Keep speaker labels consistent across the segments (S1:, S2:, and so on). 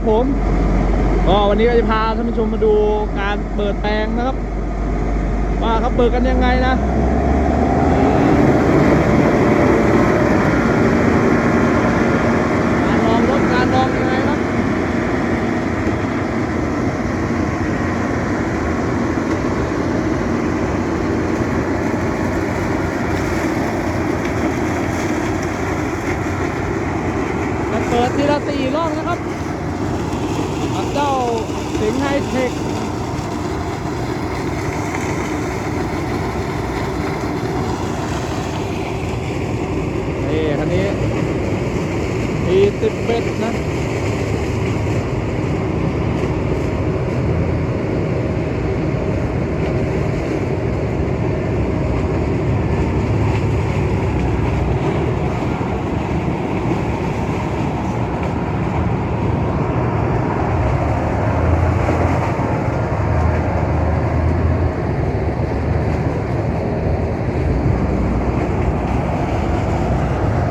S1: ครับผมก็วันนี้ก็จะพาท่านผู้ชมมาดูการเปิดแปลงนะครับ ว่าเขาเปิดกันยังไงนะ การลองรถการลองยังไงครับ จะเปิดทีละสี่รอบนะครับกับเจ้าสิงห์ไฮเทค นี่คันนี้ ปีสิบเอ็ดนะ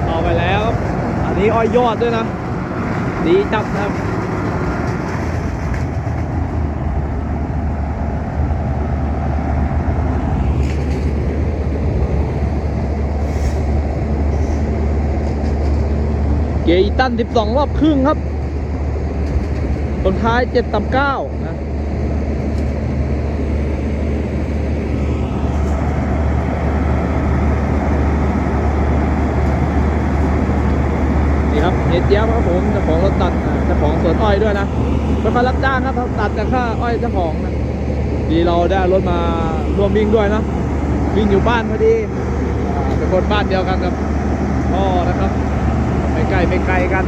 S1: เอาไปแล้ว อันนี้อ้อยยอดด้วยนะ ดีจัดนะครับเกียร์อีตัน 12 รอบครึ่งครับคนท้าย 7ต่ำ9นะ นี่ครับ เจี๊ยบครับผมเจ้าของรถตัดเจ้าของสวนอ้อยด้วยนะเป็นคนรับจ้างครับตัดกับค่าอ้อยเจ้าของนะดีเราได้รถมาร่วมวิ่งด้วยนะวิ่งอยู่บ้านพอดีอ่าเป็นคนบ้านเดียวกันกับพ่อนะครับไม่ไกลไม่ไกลกัน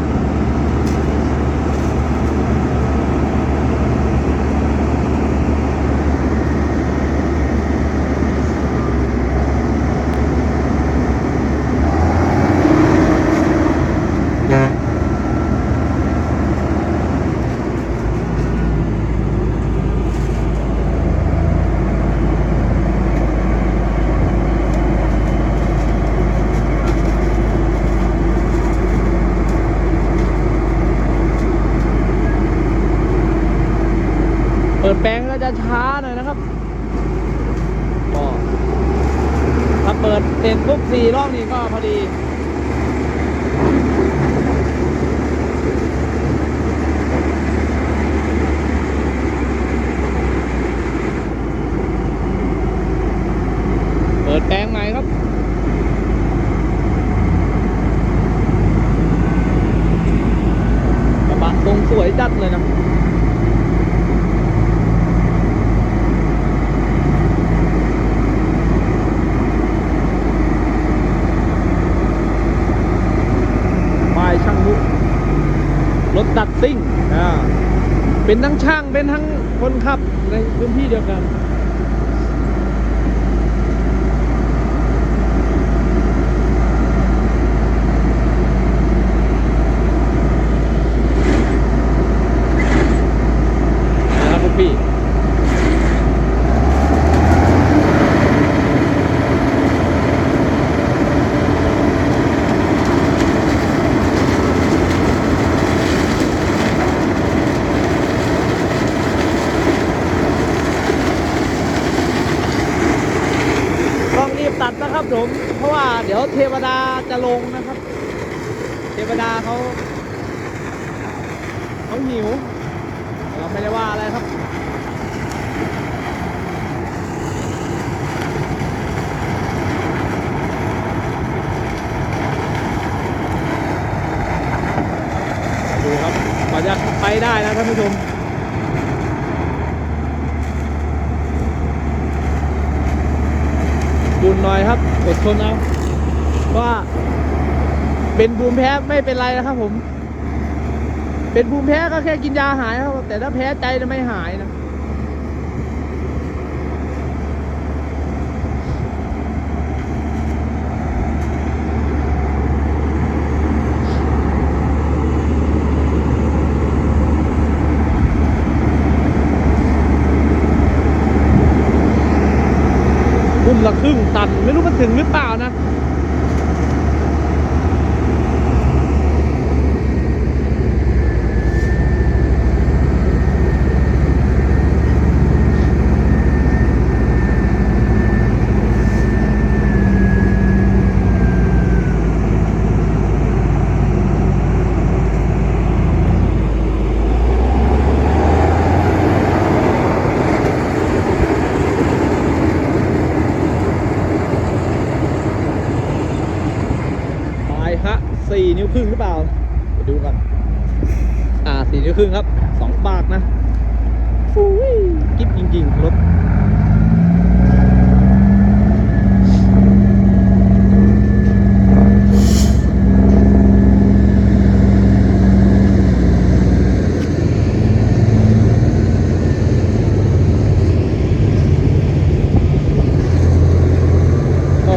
S1: เปิดแปลงก็จะช้าหน่อยนะครับก็ถ้าเปิดเต็นปุ๊บสี่รอบนี้ก็พอดี เปิดแปลงใหม่ครับ กระบะทรงสวยจัดเลยนะ ป้ายช่างมุกรถ ตัดซิ่งอ่า เป็นทั้งช่าง เป็นทั้งคนขับในพื้นที่เดียวกัน นะครับพวกพี่ ต้องรีบตัด นะครับผมเพราะว่าเดี๋ยวเทวดาจะลงนะครับ เทวดาเขาเขาหิวเราไม่ได้ว่าอะไรครับดูครับกว่าจะไปได้นะท่านผู้ชม บุญหน่อย คนเอาว่าเป็นภูมิแพ้ไม่เป็นไรนะครับผม เป็นภูมิแพ้ก็แค่กินยาหายครับ แต่ถ้าแพ้ใจจะไม่หายนะ ละครึ่งตัน ไม่รู้มันถึงหรือเปล่านะ สี่นิ้วครึ่งหรือเปล่าไปดูกันอ่าสี่นิ้วครึ่งครับสองปากนะฟุ้ยกิ๊บจริงๆรถ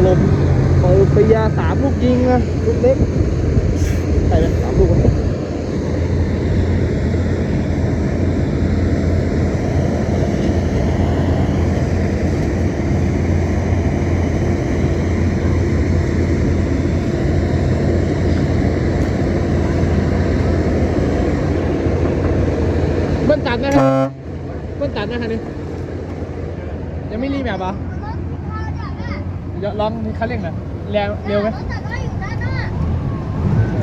S1: ลมเปิดปียาสามลูกยิงนะ ลูกเล็ก ยังไม่รีบแบบอะเดี๋ยวลองคันเร่งหน่อยแรงเร็วไหม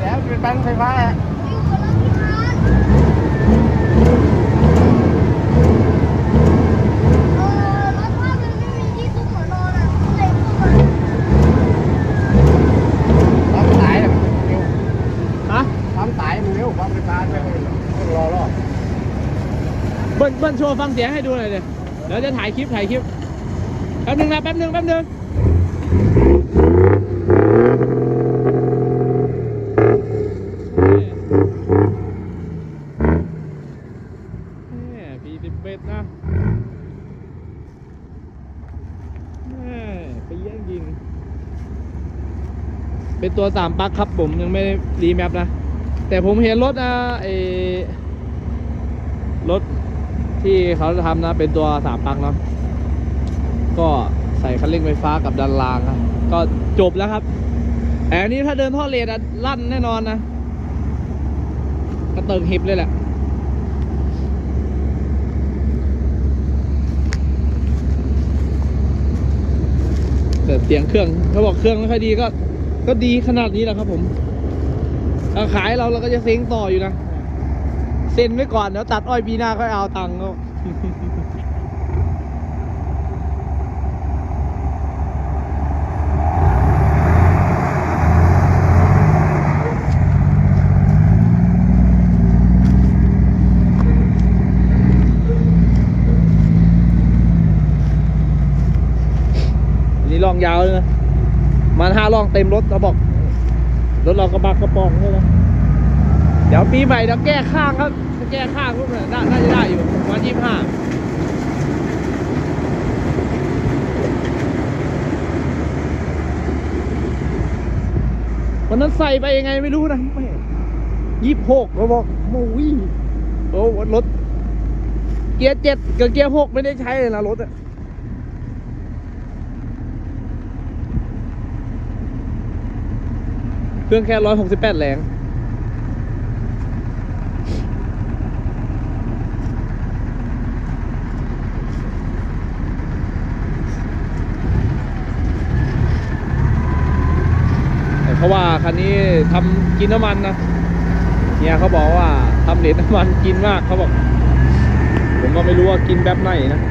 S2: แล้วเป็นแบงค์ไฟฟ้าอะปั๊มสายเนี่ยมันเร็ว
S1: ฮะ
S2: ปั๊มสายมันเร็วปั๊มไฟฟ้าไม่ต้องรอรอบ
S1: เบิ้ลเบิ้ลโชว์ฟังเสียงให้ดูหน่อยเลยเดี๋ยวจะถ่ายคลิปถ่ายคลิป แป๊บนึงนะแป๊บนึงแป๊บนึงแม่พีสิบเอ็ดนะแม่ไปแย่งยิง เป็นตัวสามปักครับผมยังไม่ได้รีแมปนะ แต่ผมเห็นรถอะไอรถที่เขาทำนะ เป็นตัวสามปักเนาะ ก็ใส่คันเร่งไฟฟ้ากับดันรางครับก็จบแล้วครับแต่อันนี้ถ้าเดินท่อเลนอะลั่นแน่นอนนะกระเติงหิบเลยแหละแต่เสียงเครื่องเขาบอกเครื่องไม่ค่อยดีก็ ก็ดีขนาดนี้แหละครับผมเอาขายเราเราก็จะเซ็งต่ออยู่นะ เซ็นไว้ก่อนเดี๋ยวตัดอ้อยปีหน้าก็เอาตังค์ก็ อันนี่ลอง ยาวเลยนะมันห้าล่องเต็มรถเราบอกรถเรากระบักกระปองใช่ไหมเดี๋ยวปีใหม่เดี๋ยวแก้ข้างครับแก้ข้างพวกนั้นน่าน่าจะได้อยู่วันยี่ห้าวันนั้นใส่ไปยังไงไม่รู้นะยี่หกเราบอกโมวี่โอ้รถ เกียร์เจ็ดกับเกียร์หกไม่ได้ใช้เลยนะรถอะ เครื่องแค่ร้อยหกสิบแปดแรง แต่เขาว่าคันนี้ทำกินน้ำมันนะเนี่ยเขาบอกว่าทำเหรียญน้ำมันกินมากเขาบอก ผมก็ไม่รู้ว่ากินแบบไหนนะ